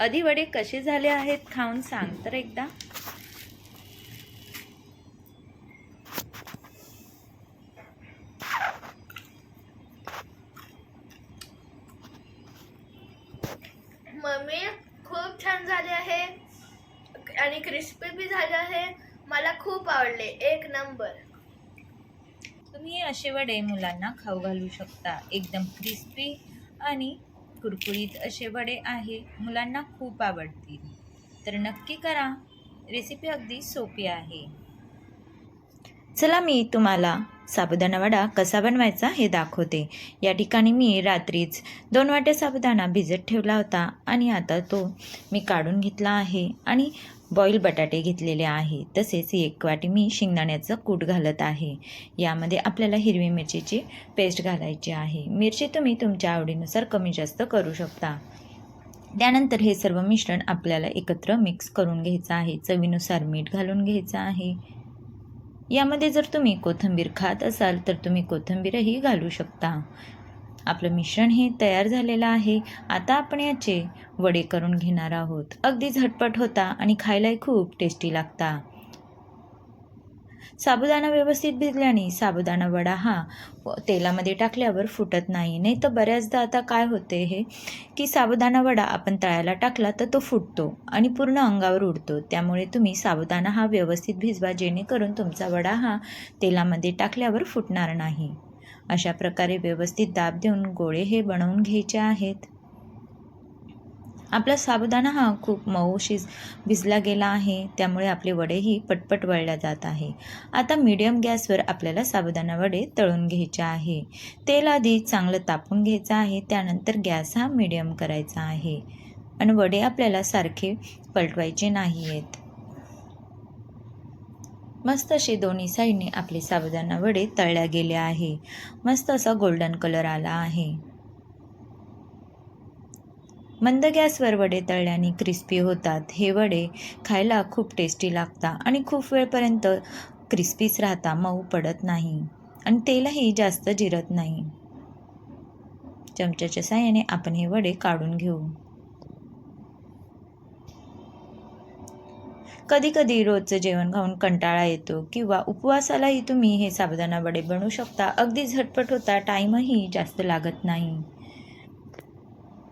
आधी वडे कसे झाले आहेत खाऊन सांग तर एकदा. मम्मी खूप छान झाले आहे. आणि क्रिस्पी बी झाले आहे. मला खूप आवडले. एक नंबर तुम्ही असे वडे मुलांना खाऊ घालू शकता. एकदम क्रिस्पी आणि कुरकुरीत असे वडे आहे मुलांना खूप आवडतील. तर नक्की करा. रेसिपी अगदी सोपी आहे. चला मी तुम्हाला साबुदाणा वडा कसा बनवायचा हे दाखवते. या ठिकाणी मी रात्रीच दोन वाटे साबुदाणा भिजत ठेवला होता आणि आता तो मी काढून घेतला आहे आणि बॉईल बटाटे घेतलेले आहे. तसेच एक वाटी मी शेंगदाण्याचं कूट घालत आहे. यामध्ये आपल्याला हिरवी मिरचीची पेस्ट घालायची आहे. मिरची तुम्ही तुमच्या आवडीनुसार कमी जास्त करू शकता. त्यानंतर हे सर्व मिश्रण आपल्याला एकत्र मिक्स करून घ्यायचं आहे. चवीनुसार मीठ घालून घ्यायचं आहे. यामध्ये जर तुम्ही कोथिंबीर खात असाल तर तुम्ही कोथिंबीरही घालू शकता. आपलं मिश्रण हे तयार झालेलं आहे. आता आपण याचे वडे करून घेणार आहोत. अगदी झटपट होता आणि खायलाही खूप टेस्टी लागता. साबुदाणा व्यवस्थित भिजल्याने साबुदाणा वडा हा तेलामध्ये टाकल्यावर फुटत नाही. नाही तर बऱ्याचदा आता काय होते हे की साबुदाणा वडा आपण तळायला टाकला तर तो फुटतो आणि पूर्ण अंगावर उडतो. त्यामुळे तुम्ही साबुदाणा हा व्यवस्थित भिजवा जेणेकरून तुमचा वडा हा तेलामध्ये टाकल्यावर फुटणार नाही. अशा प्रकारे व्यवस्थित दाब देऊन गोळे हे बनवून घ्यायचे आहेत. आपला साबुदाणा हा खूप मऊ शिज भिजला गेला आहे त्यामुळे आपले वडेही पटपट वळल्या जात आहे. आता मीडियम गॅसवर आपल्याला साबुदाणा वडे तळून घ्यायचे आहे. तेल आधी चांगलं तापून घ्यायचं आहे त्यानंतर गॅस हा मीडियम करायचा आहे. आणि वडे आपल्याला सारखे पलटवायचे नाही आहेत मस्त असे दोन्ही साईडने आपले साबुदाणा वडे तळल्या गेले आहे. मस्त असा गोल्डन कलर आला आहे. मंद गॅसवर वडे तळल्याने क्रिस्पी होतात. हे वडे खायला खूप टेस्टी लागतात आणि खूप वेळपर्यंत क्रिस्पीच राहता मऊ पडत नाही आणि तेलही जास्त जिरत नाही. चमच्याच्या साहाय्याने आपण हे वडे काढून घेऊ. कधी कधी रोजचं जेवण खाऊन कंटाळा येतो किंवा उपवासालाही तुम्ही हे साबुदाणा वडे बनवू शकता. अगदी झटपट होता टाईमही जास्त लागत नाही.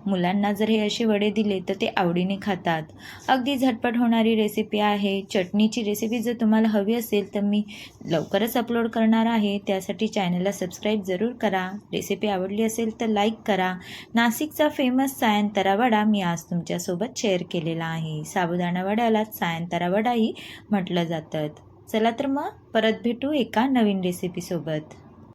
मुलांना जर हे असे वडे दिले तर ते आवडीने खातात. अगदी झटपट होणारी रेसिपी आहे. चटणीची रेसिपी जर तुम्हाला हवी असेल तर मी लवकरच अपलोड करणार आहे. त्यासाठी चॅनलला सबस्क्राईब जरूर करा. रेसिपी आवडली असेल तर लाईक करा. नाशिकचा फेमस सायंतरा वडा मी आज तुमच्यासोबत शेअर केलेला आहे. साबुदाणा वड्यालाच सायंतरा वडाही म्हटलं जातं. चला तर मग परत भेटू एका नवीन रेसिपीसोबत